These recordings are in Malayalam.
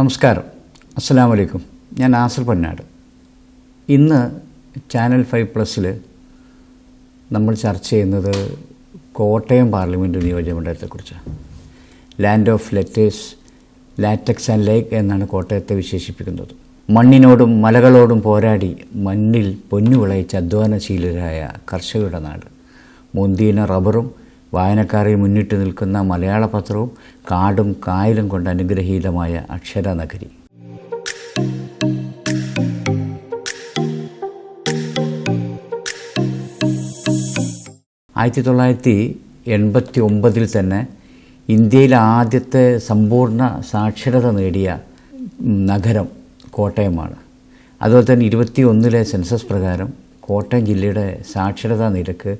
നമസ്കാരം. അസ്സാം വലൈക്കും ഞാൻ ആസർ പൊന്നാട്. ഇന്ന് ചാനൽ ഫൈവ് പ്ലസ്സിൽ നമ്മൾ ചർച്ച ചെയ്യുന്നത് Kottayam parliament നിയോജകമണ്ഡലത്തെക്കുറിച്ചാണ് land of letters latex and lake എന്നാണ് കോട്ടയത്തെ വിശേഷിപ്പിക്കുന്നത്. മണ്ണിനോടും മലകളോടും പോരാടി മണ്ണിൽ പൊന്നു വിളയിച്ച അധ്വാനശീലരായ കർഷകരുടെ നാട്. മുന്തിയന റബ്ബറും വായനക്കാരെ മുന്നിട്ട് നിൽക്കുന്ന മലയാള പത്രവും കാടും കായലും കൊണ്ട് അനുഗ്രഹീതമായ അക്ഷര നഗരി. ആയിരത്തി തൊള്ളായിരത്തി എൺപത്തി ഒമ്പതിൽ തന്നെ ഇന്ത്യയിലെ ആദ്യത്തെ സമ്പൂർണ സാക്ഷരത നേടിയ നഗരം കോട്ടയമാണ്. അതുപോലെ തന്നെ ഇരുപത്തി ഒന്നിലെ സെൻസസ് പ്രകാരം കോട്ടയം ജില്ലയുടെ സാക്ഷരതാ നിരക്ക്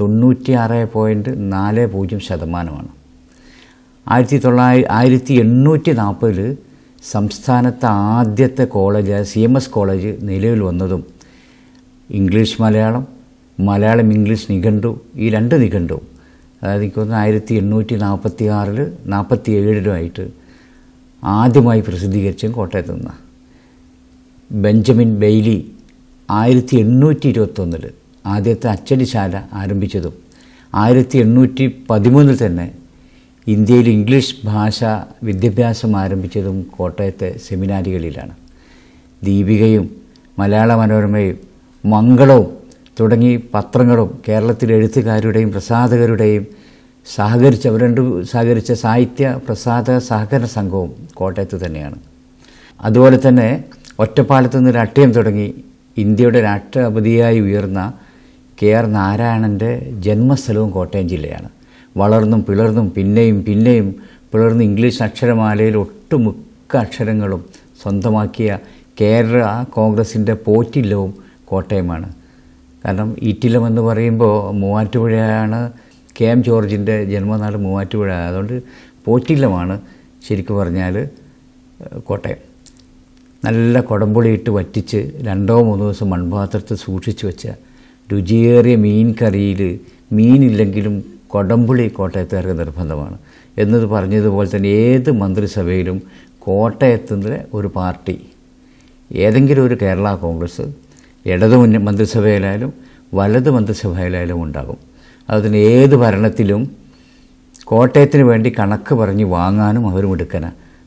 തൊണ്ണൂറ്റി ആറ് പോയിന്റ് നാല് പൂജ്യം ശതമാനമാണ്. ആയിരത്തി തൊള്ളായിരത്തി ആയിരത്തി എണ്ണൂറ്റി നാൽപ്പതിൽ സംസ്ഥാനത്തെ ആദ്യത്തെ college C M S college നിലവിൽ വന്നതും ഇംഗ്ലീഷ് മലയാളം മലയാളം ഇംഗ്ലീഷ് നിഘണ്ടു ഈ രണ്ട് നിഘണ്ടുവും അതായത് എനിക്ക് തോന്നുന്നു ആയിരത്തി എണ്ണൂറ്റി നാൽപ്പത്തി ആറിൽ നാൽപ്പത്തി ഏഴിലുമായിട്ട് ആദ്യമായി പ്രസിദ്ധീകരിച്ചും കോട്ടയത്ത് നിന്ന് ബെഞ്ചമിൻ ബെയ്ലി ആയിരത്തി എണ്ണൂറ്റി ഇരുപത്തൊന്നിൽ ആദ്യത്തെ അച്ചടിശാല ആരംഭിച്ചതും ആയിരത്തി എണ്ണൂറ്റി പതിമൂന്നിൽ തന്നെ ഇന്ത്യയിൽ ഇംഗ്ലീഷ് ഭാഷ വിദ്യാഭ്യാസം ആരംഭിച്ചതും കോട്ടയത്തെ സെമിനാരികളിലാണ്. ദീപികയും മലയാള മനോരമയും മംഗളവും തുടങ്ങി പത്രങ്ങളും കേരളത്തിലെ എഴുത്തുകാരുടെയും പ്രസാധകരുടെയും സഹകരിച്ച അവർ രണ്ട് സഹകരിച്ച സാഹിത്യ പ്രസാധക സഹകരണ സംഘവും കോട്ടയത്ത് തന്നെയാണ്. അതുപോലെ തന്നെ ഒറ്റപ്പാലത്ത് നിന്ന് രാഷ്ട്രീയം തുടങ്ങി ഇന്ത്യയുടെ രാഷ്ട്രപതിയായി ഉയർന്ന കെ ആർ നാരായണന്റെ ജന്മസ്ഥലവും കോട്ടയം ജില്ലയാണ്. വളർന്നും പിളർന്നും പിന്നെയും പിന്നെയും പിളർന്ന് ഇംഗ്ലീഷ് അക്ഷരമാലയിൽ ഒട്ടുമുക്ക അക്ഷരങ്ങളും സ്വന്തമാക്കിയ കേരള കോൺഗ്രസിന്റെ പോറ്റില്ലവും കോട്ടയമാണ്. കാരണം ഈറ്റില്ലം എന്ന് പറയുമ്പോൾ മൂവാറ്റുപുഴയാണ് കെ എം ജോർജിന്റെ ജന്മനാട് മൂവാറ്റുപുഴ. അതുകൊണ്ട് പോറ്റില്ലമാണ് ശരിക്കും പറഞ്ഞാൽ കോട്ടയം. നല്ല കുടംപുളി ഇട്ട് വറ്റിച്ച് രണ്ടോ മൂന്നോ ദിവസം മൺപാത്രത്തിൽ സൂക്ഷിച്ചു വെച്ച രുചിയേറിയ മീൻ കറിയിൽ മീനില്ലെങ്കിലും കൊടംപുളി കോട്ടയത്തുകാർക്ക് നിർബന്ധമാണ്. എന്നത് പറഞ്ഞതുപോലെ തന്നെ ഏത് മന്ത്രിസഭയിലും കോട്ടയത്തിന്റെ ഒരു പാർട്ടി ഏതെങ്കിലും ഒരു കേരള കോൺഗ്രസ് ഇടതു മുന്ന മന്ത്രിസഭയിലായാലും വലത് മന്ത്രിസഭയിലായാലും ഉണ്ടാകും. അതുപോലെ ഏത് ഭരണത്തിലും കോട്ടയത്തിന് വേണ്ടി കണക്ക് പറഞ്ഞ് വാങ്ങാനും അവരും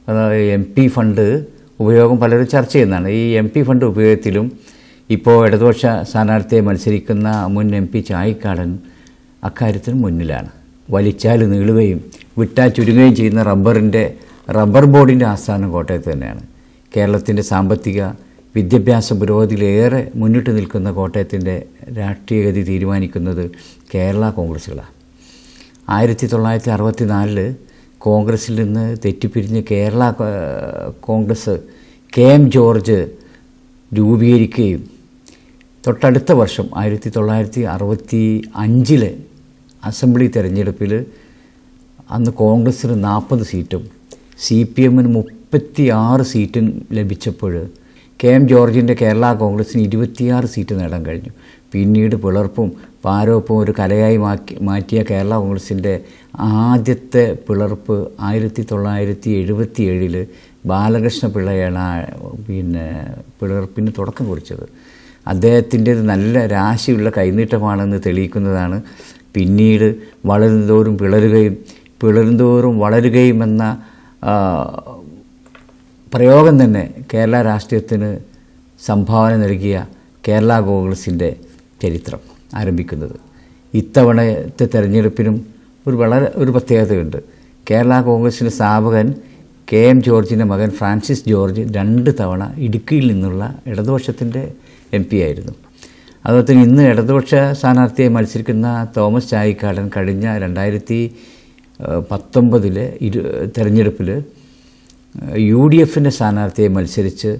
അതായത് എം പി ഫണ്ട് ഉപയോഗം പലരും ചർച്ച ചെയ്യുന്നതാണ്. ഈ എം പി ഫണ്ട് ഉപയോഗത്തിലും ഇപ്പോൾ ഇടതുപക്ഷ സ്ഥാനാർത്ഥിയെ മത്സരിക്കുന്ന മുൻ എം പി ചായിക്കാടൻ അക്കാര്യത്തിന് മുന്നിലാണ്. വലിച്ചാൽ നീളുകയും വിട്ടാൽ ചുരുങ്ങുകയും ചെയ്യുന്ന റബ്ബറിന്റെ റബ്ബർ ബോർഡിന്റെ ആസ്ഥാനം കോട്ടയത്ത് തന്നെയാണ്. കേരളത്തിന്റെ സാമ്പത്തിക വിദ്യാഭ്യാസ പുരോഗതിയിലേറെ മുന്നിട്ട് നിൽക്കുന്ന കോട്ടയത്തിന്റെ രാഷ്ട്രീയഗതി തീരുമാനിക്കുന്നത് കേരള കോൺഗ്രസ്സുകളാണ് ആയിരത്തി തൊള്ളായിരത്തി അറുപത്തി നാലിൽ കോൺഗ്രസിൽ നിന്ന് തെറ്റിപ്പിരിഞ്ഞ് Kerala Congress K M George രൂപീകരിക്കുകയും തൊട്ടടുത്ത വർഷം ആയിരത്തി തൊള്ളായിരത്തി അറുപത്തി അഞ്ചിലെ അസംബ്ലി തെരഞ്ഞെടുപ്പിൽ അന്ന് കോൺഗ്രസ്സിന് നാൽപ്പത് സീറ്റും സി പി എമ്മിന് മുപ്പത്തി ആറ് സീറ്റും ലഭിച്ചപ്പോൾ കെ എം ജോർജിന്റെ കേരള കോൺഗ്രസ്സിന് ഇരുപത്തിയാറ് സീറ്റ് നേടാൻ കഴിഞ്ഞു. പിന്നീട് പിളർപ്പും പാരോപ്പും ഒരു കലയായി മാക്കി മാറ്റിയ കേരള കോൺഗ്രസിന്റെ ആദ്യത്തെ പിളർപ്പ് ആയിരത്തി തൊള്ളായിരത്തി എഴുപത്തി ഏഴിൽ ബാലകൃഷ്ണ പിള്ളയാണ് പിന്നെ പിളർപ്പിന് തുടക്കം കുറിച്ചത്. അദ്ദേഹത്തിന്റേത് നല്ല രാശിയുള്ള കൈനീട്ടമാണെന്ന് തെളിയിക്കുന്നതാണ്. പിന്നീട് വളരുന്തോറും പിളരുകയും പിളരുന്തോറും വളരുകയും എന്ന പ്രയോഗം തന്നെ കേരള രാഷ്ട്രീയത്തിന് സംഭാവന നൽകിയ കേരള കോൺഗ്രസിന്റെ ചരിത്രം ആരംഭിക്കുന്നത്. ഇത്തവണത്തെ തെരഞ്ഞെടുപ്പിനും ഒരു വളരെ ഒരു പ്രത്യേകതയുണ്ട്. കേരള കോൺഗ്രസിന്റെ സ്ഥാപകൻ കെ എം ജോർജിന്റെ മകൻ ഫ്രാൻസിസ് ജോർജ് രണ്ട് തവണ ഇടുക്കിയിൽ നിന്നുള്ള ഇടതുപക്ഷത്തിന്റെ എം പി ആയിരുന്നു. അതുപോലെ തന്നെ ഇന്ന് ഇടതുപക്ഷ സ്ഥാനാർത്ഥിയായി മത്സരിക്കുന്ന തോമസ് ചായിക്കാടൻ കഴിഞ്ഞ രണ്ടായിരത്തി പത്തൊമ്പതിലെ ഇരു തെരഞ്ഞെടുപ്പിൽ യു ഡി എഫിന്റെ സ്ഥാനാർത്ഥിയെ മത്സരിച്ച്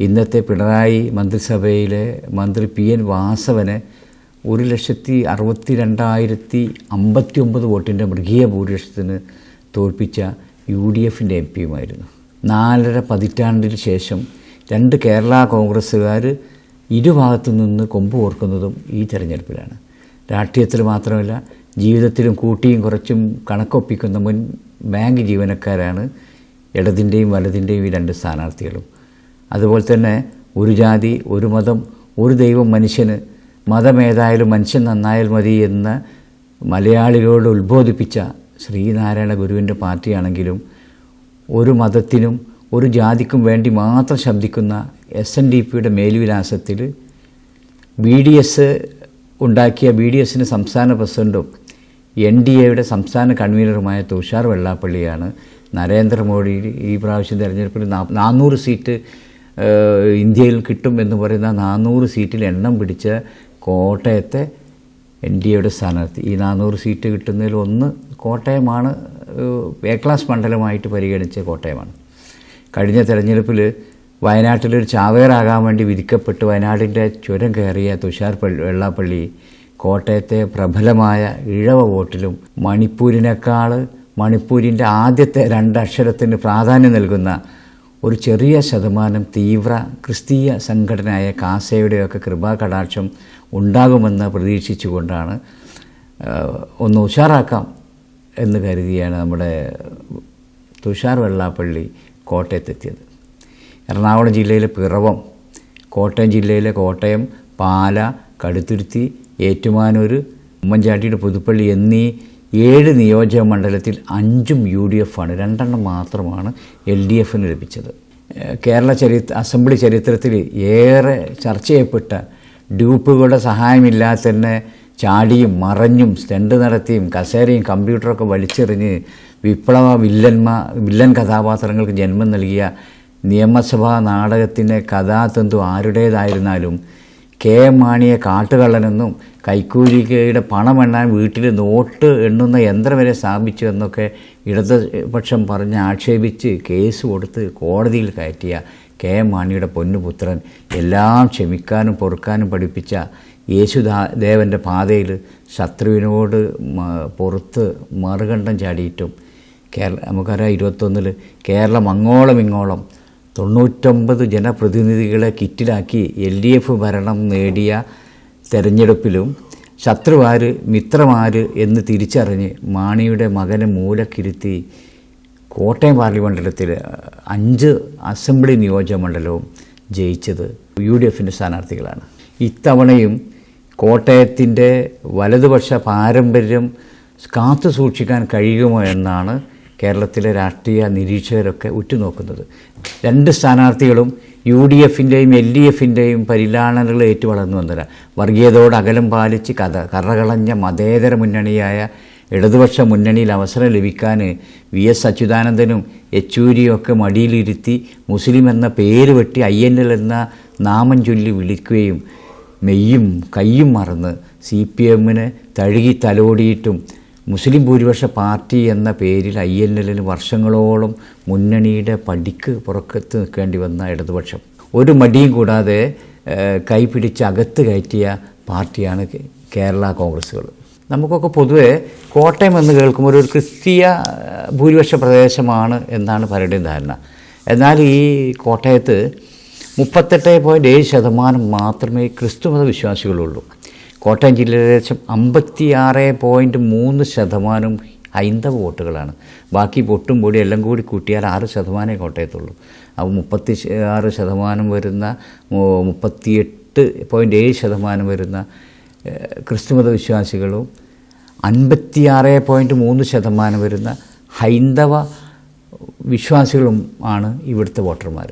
ഇന്നത്തെ പിണറായി മന്ത്രിസഭയിലെ മന്ത്രി പി എൻ വാസവനെ ഒരു ലക്ഷത്തി അറുപത്തി രണ്ടായിരത്തി അമ്പത്തി ഒമ്പത് വോട്ടിന്റെ മൃഗീയ ഭൂരിപക്ഷത്തിന് തോൽപ്പിച്ച യു ഡി എഫിന്റെ എം പിയുമായിരുന്നു. നാലര പതിറ്റാണ്ടിന് ശേഷം രണ്ട് കേരള കോൺഗ്രസ്സുകാർ ഇരുഭാഗത്തു നിന്ന് കൊമ്പ് ഓർക്കുന്നതും ഈ തെരഞ്ഞെടുപ്പിലാണ്. രാഷ്ട്രീയത്തിൽ മാത്രമല്ല ജീവിതത്തിലും കൂട്ടിയും കുറച്ചും കണക്കൊപ്പിക്കുന്ന മുൻ ബാങ്ക് ജീവനക്കാരാണ് ഇടതിന്റെയും വലതിന്റെയും ഈ രണ്ട് സ്ഥാനാർത്ഥികളും. അതുപോലെ തന്നെ ഒരു ജാതി ഒരു മതം ഒരു ദൈവം മനുഷ്യന് മതമേതായാലും മനുഷ്യൻ നന്നായാൽ മതി എന്ന് മലയാളികളോട് ഉത്ബോധിപ്പിച്ച ശ്രീനാരായണ ഗുരുവിന്റെ പാർട്ടിയാണെങ്കിലും ഒരു മതത്തിനും ഒരു ജാതിക്കും വേണ്ടി മാത്രം ശബ്ദിക്കുന്ന എസ് എൻ ഡി പിയുടെ മേൽവിലാസത്തിൽ ബി ഡി എസ് ഉണ്ടാക്കിയ ബി ഡി എസിന്റെ സംസ്ഥാന പ്രസിഡന്റും എൻ ഡി എയുടെ സംസ്ഥാന കൺവീനറുമായ തുഷാർ വെള്ളാപ്പള്ളിയാണ് നരേന്ദ്രമോദി ഈ പ്രാവശ്യം തിരഞ്ഞെടുപ്പിൽ നാനൂറ് സീറ്റ് ഇന്ത്യയിൽ കിട്ടും എന്ന് പറയുന്ന നാനൂറ് സീറ്റിൽ എണ്ണം പിടിച്ച കോട്ടയത്തെ എൻ ഡി എയുടെ സ്ഥാനാർത്ഥി. ഈ നാനൂറ് സീറ്റ് കിട്ടുന്നതിൽ ഒന്ന് കോട്ടയമാണ് എ ക്ലാസ് മണ്ഡലമായിട്ട് പരിഗണിച്ച കോട്ടയമാണ്. കഴിഞ്ഞ തെരഞ്ഞെടുപ്പിൽ വയനാട്ടിലൊരു ചാവേറാകാൻ വേണ്ടി വിധിക്കപ്പെട്ട്. വയനാടിന്റെ ചുരം കയറിയ തുഷാർ പള്ളി വെള്ളാപ്പള്ളി കോട്ടയത്തെ പ്രബലമായ ഇഴവ വോട്ടിലും മണിപ്പൂരിനേക്കാൾ മണിപ്പൂരിന്റെ ആദ്യത്തെ രണ്ടക്ഷരത്തിന് പ്രാധാന്യം നൽകുന്ന ഒരു ചെറിയ ശതമാനം തീവ്ര ക്രിസ്തീയ സംഘടനയായ കാസയുടെയൊക്കെ കൃപാകടാക്ഷം ഉണ്ടാകുമെന്ന് പ്രതീക്ഷിച്ചുകൊണ്ടാണ് ഒന്ന് ഉഷാറാക്കാം എന്ന് കരുതിയാണ് നമ്മുടെ തുഷാർ വെള്ളാപ്പള്ളി കോട്ടയത്തെത്തിയത്. എറണാകുളം ജില്ലയിലെ പിറവം കോട്ടയം ജില്ലയിലെ കോട്ടയം പാല കടുത്തുരുത്തി ഏറ്റുമാനൂർ ഉമ്മൻചാണ്ടിയുടെ പുതുപ്പള്ളി എന്നീ ഏഴ് നിയോജക മണ്ഡലത്തിൽ അഞ്ചും യു ഡി എഫ് ആണ് രണ്ടെണ്ണം മാത്രമാണ് എൽ ഡി എഫിന് ലഭിച്ചത്. കേരള ചരിത്ര അസംബ്ലി ചരിത്രത്തിൽ ഏറെ ചർച്ച ചെയ്യപ്പെട്ട ഡ്യൂപ്പുകളുടെ സഹായമില്ലാതെ തന്നെ ചാടിയും മറഞ്ഞും സ്റ്റണ്ട് നടത്തിയും കസേരയും കമ്പ്യൂട്ടറൊക്കെ വലിച്ചെറിഞ്ഞ് വിപ്ലവ വില്ലന്മാ വില്ലൻ കഥാപാത്രങ്ങൾക്ക് ജന്മം നൽകിയ നിയമസഭാ നാടകത്തിന്റെ കഥാതന്തു ആരുടേതായിരുന്നാലും കെ എം മാണിയെ കാട്ടുകള്ളനെന്നും കൈക്കൂലിക്കയുടെ പണം എണ്ണാൻ വീട്ടിൽ നോട്ട് എണ്ണുന്ന യന്ത്രം വരെ സ്ഥാപിച്ചു എന്നൊക്കെ ഇടതുപക്ഷം പറഞ്ഞ് ആക്ഷേപിച്ച് കേസ് കൊടുത്ത് കോടതിയിൽ കയറ്റിയ കെ എം മാണിയുടെ പൊന്നുപുത്രൻ എല്ലാം ക്ഷമിക്കാനും പൊറുക്കാനും പഠിപ്പിച്ച യേശുദാ ദേവന്റെ പാതയിൽ ശത്രുവിനോട് പുറത്ത് മറുകണ്ഠം ചാടിയിട്ടും കേരള നമുക്കറിയാം ഇരുപത്തൊന്നിൽ കേരളം അങ്ങോളം ഇങ്ങോളം തൊണ്ണൂറ്റൊമ്പത് ജനപ്രതിനിധികളെ കിറ്റിലാക്കി എൽ ഡി എഫ് ഭരണം നേടിയ തെരഞ്ഞെടുപ്പിലും ശത്രുവാര് മിത്രമാര് എന്ന് തിരിച്ചറിഞ്ഞ് മാണിയുടെ മകനെ മൂലക്കിരുത്തി കോട്ടയം പാർലമെന്റിൽ അഞ്ച് അസംബ്ലി നിയോജക മണ്ഡലവും ജയിച്ചത് യു ഡി എഫിന്റെ സ്ഥാനാർത്ഥികളാണ്. ഇത്തവണയും കോട്ടയത്തിന്റെ വലതുപക്ഷ പാരമ്പര്യം കാത്തു സൂക്ഷിക്കാൻ കഴിയുമോ എന്നാണ് കേരളത്തിലെ രാഷ്ട്രീയ നിരീക്ഷകരൊക്കെ ഉറ്റുനോക്കുന്നത്. രണ്ട് സ്ഥാനാർത്ഥികളും യു ഡി എഫിന്റെയും എൽ ഡി എഫിന്റെയും പരിലാളനകൾ ഏറ്റുവളർന്നു വന്നില്ല വർഗീയതയോട് അകലം പാലിച്ച് കഥ കറകളഞ്ഞ മതേതര മുന്നണിയായ ഇടതുപക്ഷ മുന്നണിയിൽ അവസരം ലഭിക്കാൻ വി എസ് അച്യുതാനന്ദനും യെച്ചൂരിയും ഒക്കെ മടിയിലിരുത്തി മുസ്ലിം എന്ന പേര് വെട്ടി ഐ എൻ എൽ എന്ന നാമം ചൊല്ലി വിളിക്കുകയും മെയ്യും കയ്യും മറന്ന് സി പി എമ്മിന് തഴുകി തലോടിയിട്ടും മുസ്ലിം ഭൂരിപക്ഷ പാർട്ടി എന്ന പേരിൽ ഐ എൻ എല്ലിന് വർഷങ്ങളോളം മുന്നണിയുടെ പടിക്ക് പുറക്കത്ത് നിൽക്കേണ്ടി വന്ന ഇടതുപക്ഷം. ഒരു മടിയും കൂടാതെ കൈപിടിച്ച് അകത്ത് കയറ്റിയ പാർട്ടിയാണ് കേരള കോൺഗ്രസ്സുകൾ. നമുക്കൊക്കെ പൊതുവെ കോട്ടയം എന്ന് കേൾക്കുമ്പോൾ ഒരു ക്രിസ്തീയ ഭൂരിപക്ഷ പ്രദേശമാണ് എന്നാണ് പലരുടെയും ധാരണ. എന്നാൽ ഈ കോട്ടയത്ത് മുപ്പത്തെട്ട് പോയിന്റ് ഏഴ് ശതമാനം മാത്രമേ ക്രിസ്തുമത വിശ്വാസികളുള്ളൂ. കോട്ടയം ജില്ലയിൽ ഏകദേശം അമ്പത്തിയാറ് പോയിന്റ് മൂന്ന് ശതമാനം ഹൈന്ദവ വോട്ടുകളാണ്. ബാക്കി പൊട്ടും പൊടി എല്ലാം കൂടി കൂട്ടിയാൽ ആറ് ശതമാനമേ കോട്ടയത്തുള്ളൂ. അപ്പോൾ മുപ്പത്തി ആറ് ശതമാനം വരുന്ന മുപ്പത്തിയെട്ട് പോയിന്റ് ഏഴ് ശതമാനം വരുന്ന ക്രിസ്തുമത വിശ്വാസികളും അൻപത്തിയാറ് പോയിന്റ് മൂന്ന് ശതമാനം വരുന്ന ഹൈന്ദവ വിശ്വാസികളും ആണ് ഇവിടുത്തെ വോട്ടർമാർ.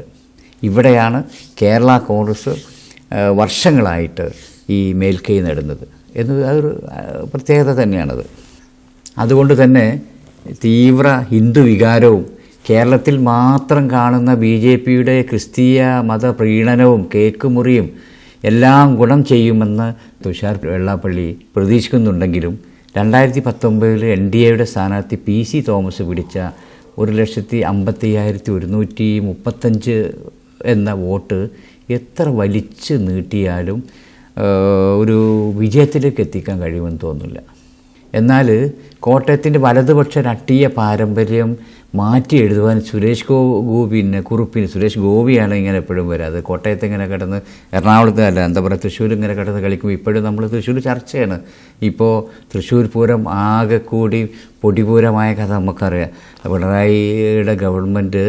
ഇവിടെയാണ് കേരള കോൺഗ്രസ് വർഷങ്ങളായിട്ട് ഈ മേൽക്കൈ നേടുന്നത്. എന്നത് അതൊരു പ്രത്യേകത തന്നെയാണത്. അതുകൊണ്ട് തന്നെ തീവ്ര ഹിന്ദു വികാരവും കേരളത്തിൽ മാത്രം കാണുന്ന ബി ജെ പിയുടെ ക്രിസ്തീയ മതപ്രീണനവും കേക്ക് മുറിയും എല്ലാം ഗുണം ചെയ്യുമെന്ന് തുഷാർ വെള്ളാപ്പള്ളി പ്രതീക്ഷിക്കുന്നുണ്ടെങ്കിലും രണ്ടായിരത്തി പത്തൊമ്പതിൽ എൻ ഡി എയുടെ സ്ഥാനാർത്ഥി പി സി തോമസ് പിടിച്ച ഒരു ലക്ഷത്തി അമ്പത്തി അയ്യായിരത്തി ഒരുന്നൂറ്റി മുപ്പത്തഞ്ച് എന്ന വോട്ട് എത്ര വലിച്ചു നീട്ടിയാലും ഒരു വിജയത്തിലേക്ക് എത്തിക്കാൻ കഴിയുമെന്ന് തോന്നുന്നില്ല. എന്നാൽ കോട്ടയത്തിന്റെ വലതുപക്ഷ രാഷ്ട്രീയ പാരമ്പര്യം മാറ്റി എഴുതുവാൻ സുരേഷ് ഗോ ഗോപിന് കുറുപ്പിന് സുരേഷ് ഗോപിയാണ് ഇങ്ങനെ എപ്പോഴും വരാത് കോട്ടയത്ത് ഇങ്ങനെ കിടന്ന് എറണാകുളത്ത് അല്ല എന്താ പറയുക തൃശ്ശൂർ ഇങ്ങനെ കിടന്ന് കളിക്കുമ്പോൾ ഇപ്പോഴും നമ്മൾ തൃശ്ശൂർ ചർച്ചയാണ്. ഇപ്പോൾ തൃശ്ശൂർ പൂരം ആകെ കൂടി പൊടിപൂരമായ കഥ നമുക്കറിയാം. പിണറായിയുടെ ഗവൺമെന്റ്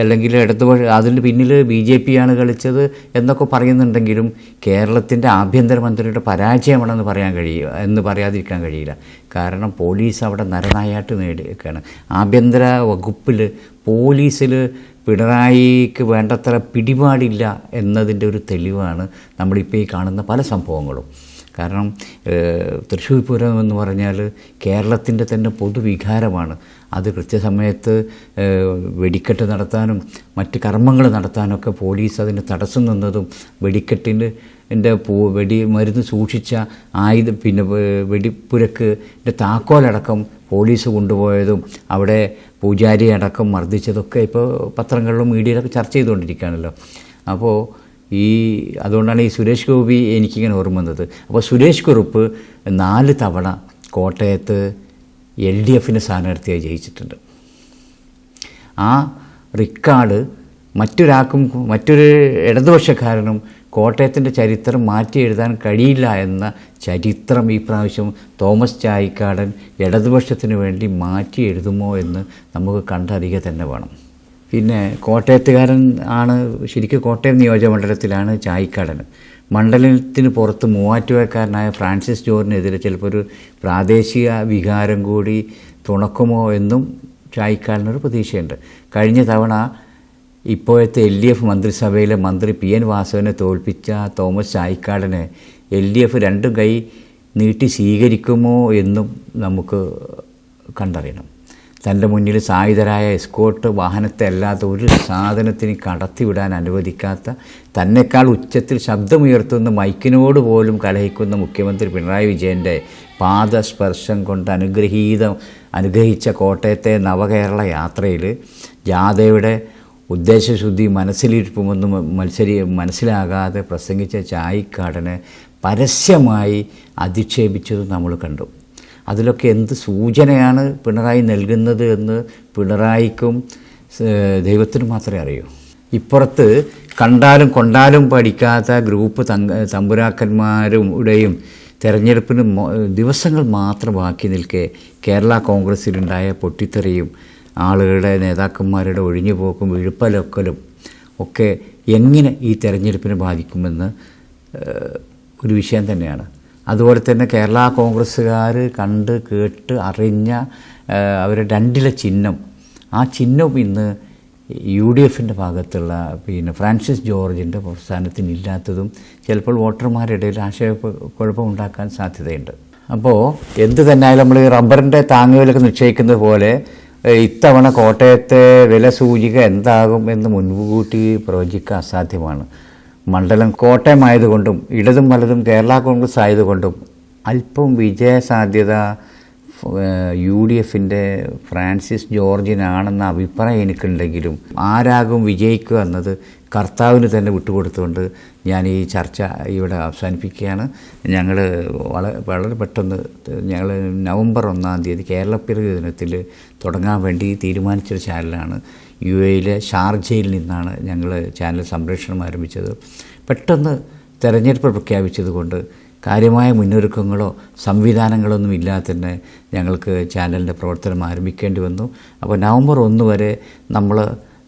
അല്ലെങ്കിൽ ഇടതുപക്ഷ അതിന് പിന്നിൽ ബി ജെ പി ആണ് കളിച്ചത് എന്നൊക്കെ പറയുന്നുണ്ടെങ്കിലും കേരളത്തിന്റെ ആഭ്യന്തരമന്ത്രിയുടെ പരാജയമാണെന്ന് പറയാൻ കഴിയുക എന്ന് പറയാതിരിക്കാൻ കഴിയില്ല. കാരണം പോലീസ് അവിടെ നരനായാട്ട് നേടിയൊക്കെയാണ് ആഭ്യന്തര വകുപ്പിൽ പോലീസിൽ പിണറായിക്ക് വേണ്ടത്ര പിടിപാടില്ല എന്നതിന്റെ ഒരു തെളിവാണ് നമ്മളിപ്പോൾ ഈ കാണുന്ന പല സംഭവങ്ങളും. കാരണം തൃശ്ശൂർ പൂരം എന്ന് പറഞ്ഞാൽ കേരളത്തിന്റെ തന്നെ പൊതുവികാരമാണ്. അത് കൃത്യസമയത്ത് വെടിക്കെട്ട് നടത്താനും മറ്റ് കർമ്മങ്ങൾ നടത്താനൊക്കെ പോലീസ് അതിന് തടസ്സം നിന്നതും വെടിക്കെട്ടിന് എന്റെ പൂ വെടി മരുന്ന് സൂക്ഷിച്ച ആയുധ പിന്നെ വെടിപ്പുരക്ക് താക്കോലടക്കം പോലീസ് കൊണ്ടുപോയതും അവിടെ പൂജാരി അടക്കം മർദ്ദിച്ചതൊക്കെ ഇപ്പോൾ പത്രങ്ങളിലും മീഡിയയിലൊക്കെ ചർച്ച ചെയ്തുകൊണ്ടിരിക്കുകയാണല്ലോ. അപ്പോൾ ഈ അതുകൊണ്ടാണ് ഈ സുരേഷ് ഗോപി എനിക്കിങ്ങനെ ഓർമ്മ വന്നത്. അപ്പോൾ സുരേഷ് കുറുപ്പ് നാല് തവണ കോട്ടയത്ത് എൽ ഡി എഫിന്റെ സ്ഥാനാർത്ഥിയായി ജയിച്ചിട്ടുണ്ട്. ആ റിക്കാർഡ് മറ്റൊരാൾക്കും മറ്റൊരു ഇടതുപക്ഷക്കാരനും കോട്ടയത്തിന്റെ ചരിത്രം മാറ്റി എഴുതാൻ കഴിയില്ല എന്ന ചരിത്രം ഈ പ്രാവശ്യം തോമസ് ചായിക്കാടൻ ഇടതുപക്ഷത്തിന് വേണ്ടി മാറ്റി എഴുതുമോ എന്ന് നമുക്ക് കണ്ടറിയുക തന്നെ വേണം. പിന്നെ കോട്ടയത്തുകാരൻ ആണ് ശരിക്കും കോട്ടയം നിയോജകമണ്ഡലത്തിലാണ് ചായിക്കാടൻ. മണ്ഡലത്തിന് പുറത്ത് മൂവാറ്റുപുഴക്കാരനായ ഫ്രാൻസിസ് ജോറിനെതിരെ ചിലപ്പോൾ ഒരു പ്രാദേശിക വികാരം കൂടി തുണക്കുമോ എന്നും ചായിക്കാടനൊരു പ്രതീക്ഷയുണ്ട്. കഴിഞ്ഞ തവണ ഇപ്പോഴത്തെ എൽ ഡി എഫ് മന്ത്രിസഭയിലെ മന്ത്രി പി എൻ വാസവനെ തോൽപ്പിച്ച തോമസ് ചായിക്കാടനെ എൽ ഡി എഫ് രണ്ടും കൈ നീട്ടി സ്വീകരിക്കുമോ എന്നും നമുക്ക് കണ്ടറിയണം. തന്റെ മുന്നിൽ സായുധരായ എസ്കോട്ട് വാഹനത്തെ അല്ലാത്ത ഒരു സാധനത്തിന് കടത്തിവിടാൻ അനുവദിക്കാത്ത തന്നെക്കാൾ ഉച്ചത്തിൽ ശബ്ദമുയർത്തുന്ന മൈക്കിനോട് പോലും കലഹിക്കുന്ന മുഖ്യമന്ത്രി പിണറായി വിജയന്റെ പാദസ്പർശം കൊണ്ട് അനുഗ്രഹീതം അനുഗ്രഹിച്ച കോട്ടയത്തെ നവകേരള യാത്രയിൽ ജാഥയുടെ ഉദ്ദേശശുദ്ധി മനസ്സിലിരിപ്പുമെന്ന് മത്സരി മനസ്സിലാകാതെ പ്രസംഗിച്ച ചായിക്കാടനെ പരസ്യമായി അധിക്ഷേപിച്ചത് നമ്മൾ കണ്ടു. അതിലൊക്കെ എന്ത് സൂചനയാണ് പിണറായി നൽകുന്നത് എന്ന് പിണറായിക്കും ദൈവത്തിന് മാത്രമേ അറിയൂ. ഇപ്പുറത്ത് കണ്ടാലും കൊണ്ടാലും പഠിക്കാത്ത ഗ്രൂപ്പ് തങ്ക തമ്പുരാക്കന്മാരുടെയും തെരഞ്ഞെടുപ്പിന് ദിവസങ്ങൾ മാത്രം ബാക്കി നിൽക്കെ കേരള കോൺഗ്രസ്സിലുണ്ടായ പൊട്ടിത്തെറിയും ആളുകളുടെ നേതാക്കന്മാരുടെ ഒഴിഞ്ഞുപോക്കും വിഴുപ്പലൊക്കലും ഒക്കെ എങ്ങനെ ഈ തെരഞ്ഞെടുപ്പിനെ ബാധിക്കുമെന്ന് ഒരു വിഷയം തന്നെയാണ്. അതുപോലെ തന്നെ കേരള കോൺഗ്രസ്സുകാർ കണ്ട് കേട്ട് അറിഞ്ഞ അവരുടെ രണ്ടിലെ ചിഹ്നം. ആ ചിഹ്നം ഇന്ന് യു ഡി എഫിന്റെ ഭാഗത്തുള്ള പിന്നെ ഫ്രാൻസിസ് ജോർജിന്റെ പ്രസ്ഥാനത്തിന് ഇല്ലാത്തതും ചിലപ്പോൾ വോട്ടർമാരുടെ ഇടയിൽ ആശയക്കുഴപ്പം ഉണ്ടാക്കാൻ സാധ്യതയുണ്ട്. അപ്പോൾ എന്ത് തന്നെയായാലും നമ്മൾ ഈ റബ്ബറിന്റെ താങ്ങുവിലൊക്കെ നിശ്ചയിക്കുന്നത് പോലെ ഇത്തവണ കോട്ടയത്തെ വില സൂചിക എന്താകും എന്ന് മുൻകൂട്ടി പ്രവചിക്കാൻ അസാധ്യമാണ്. മണ്ഡലം കോട്ടയമായതുകൊണ്ടും ഇടതും വലതും കേരള കോൺഗ്രസ് ആയതുകൊണ്ടും അല്പം വിജയസാധ്യത സാധ്യത യു ഡി എഫിന്റെ ഫ്രാൻസിസ് ജോർജിനാണെന്ന അഭിപ്രായം എനിക്കുണ്ടെങ്കിലും ആരാകും വിജയിക്കുക എന്നത് കർത്താവിന് തന്നെ വിട്ടുകൊടുത്തുകൊണ്ട് ഞാൻ ഈ ചർച്ച ഇവിടെ അവസാനിപ്പിക്കുകയാണ്. ഞങ്ങൾ വളരെ വളരെ പെട്ടെന്ന് ഞങ്ങൾ നവംബർ ഒന്നാം തീയതി കേരളപ്പിറവി ദിനത്തിൽ തുടങ്ങാൻ വേണ്ടി തീരുമാനിച്ചൊരു ചാനലാണ് യു എയിലെ ഷാർജയിൽ നിന്നാണ് ഞങ്ങൾ ചാനൽ സംപ്രേഷണം ആരംഭിച്ചത്. പെട്ടെന്ന് തെരഞ്ഞെടുപ്പ് പ്രഖ്യാപിച്ചതുകൊണ്ട് കാര്യമായ മുന്നൊരുക്കങ്ങളോ സംവിധാനങ്ങളൊന്നും ഇല്ലാതെ തന്നെ ഞങ്ങൾക്ക് ചാനലിന്റെ പ്രവർത്തനം ആരംഭിക്കേണ്ടി വന്നു. അപ്പോൾ നവംബർ ഒന്ന് വരെ നമ്മൾ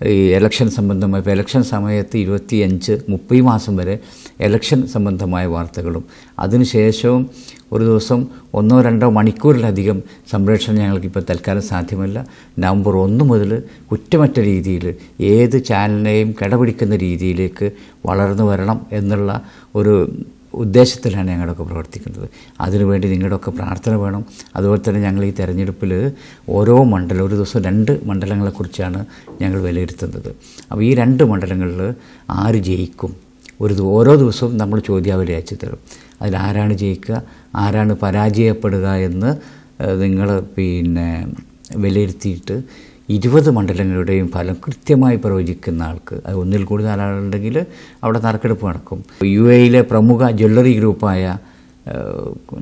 ഈ എലക്ഷൻ സംബന്ധമായ ഇപ്പോൾ എലക്ഷൻ സമയത്ത് ഇരുപത്തിയഞ്ച് മുപ്പത് മാസം വരെ എലക്ഷൻ സംബന്ധമായ വാർത്തകളും അതിനുശേഷവും ഒരു ദിവസം ഒന്നോ രണ്ടോ മണിക്കൂറിലധികം സംപ്രേഷണം ഞങ്ങൾക്കിപ്പോൾ തൽക്കാലം സാധ്യമല്ല. നവംബർ ഒന്ന് മുതൽ കുറ്റമറ്റ രീതിയിൽ ഏത് ചാനലിനെയും കിടപിടിക്കുന്ന രീതിയിലേക്ക് വളർന്നു വരണം എന്നുള്ള ഒരു ഉദ്ദേശത്തിലാണ് ഞങ്ങളൊക്കെ പ്രവർത്തിക്കുന്നത്. അതിനുവേണ്ടി നിങ്ങളുടെയൊക്കെ പ്രാർത്ഥന വേണം. അതുപോലെ തന്നെ ഞങ്ങൾ ഈ തെരഞ്ഞെടുപ്പിൽ ഓരോ മണ്ഡലം ഒരു ദിവസം രണ്ട് മണ്ഡലങ്ങളെക്കുറിച്ചാണ് ഞങ്ങൾ വിലയിരുത്തുന്നത്. അപ്പോൾ ഈ രണ്ട് മണ്ഡലങ്ങളിൽ ആര് ജയിക്കും? ഒരു ഓരോ ദിവസവും നമ്മൾ ചോദ്യാവലി അയച്ചു തരും. അതിൽ ആരാണ് ജയിക്കുക ആരാണ് പരാജയപ്പെടുക എന്ന് നിങ്ങൾ പിന്നെ വിലയിരുത്തിയിട്ട് ഇരുപത് മണ്ഡലങ്ങളുടെയും ഫലം കൃത്യമായി പ്രവചിക്കുന്ന ആൾക്ക് അത് ഒന്നിൽ കൂടുതൽ ആളുണ്ടെങ്കിൽ അവിടെ നറുക്കെടുപ്പ് നടക്കും. യു എയിലെ പ്രമുഖ ജ്വല്ലറി ഗ്രൂപ്പായ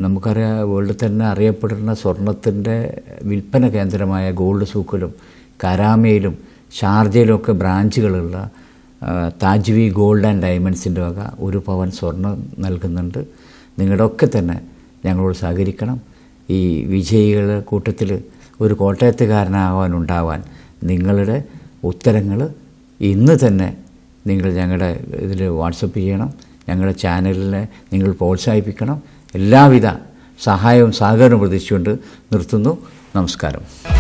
നമുക്കറിയാം വേൾഡിൽ തന്നെ അറിയപ്പെടുന്ന സ്വർണത്തിന്റെ വിൽപ്പന കേന്ദ്രമായ ഗോൾഡ് സൂക്കിലും കരാമയിലും ഷാർജയിലുമൊക്കെ ബ്രാഞ്ചുകളുള്ള താജ്വി ഗോൾഡ് ആൻഡ് ഡയമണ്ട്സിന്റെ വക ഒരു പവൻ സ്വർണം നൽകുന്നുണ്ട്. നിങ്ങളുടെയൊക്കെ തന്നെ ഞങ്ങളോട് സഹകരിക്കണം. ഈ വിജയികളുടെ കൂട്ടത്തിൽ ഒരു കോട്ടയത്തുകാരനാകാൻ ഉണ്ടാവാൻ നിങ്ങളുടെ ഉത്തരങ്ങൾ ഇന്ന് തന്നെ നിങ്ങൾ ഞങ്ങളുടെ ഇതിൽ വാട്സപ്പ് ചെയ്യണം. ഞങ്ങളുടെ ചാനലിനെ നിങ്ങൾ പ്രോത്സാഹിപ്പിക്കണം. എല്ലാവിധ സഹായവും സഹകരണവും പ്രതീക്ഷിച്ചുകൊണ്ട് നിർത്തുന്നു. നമസ്കാരം.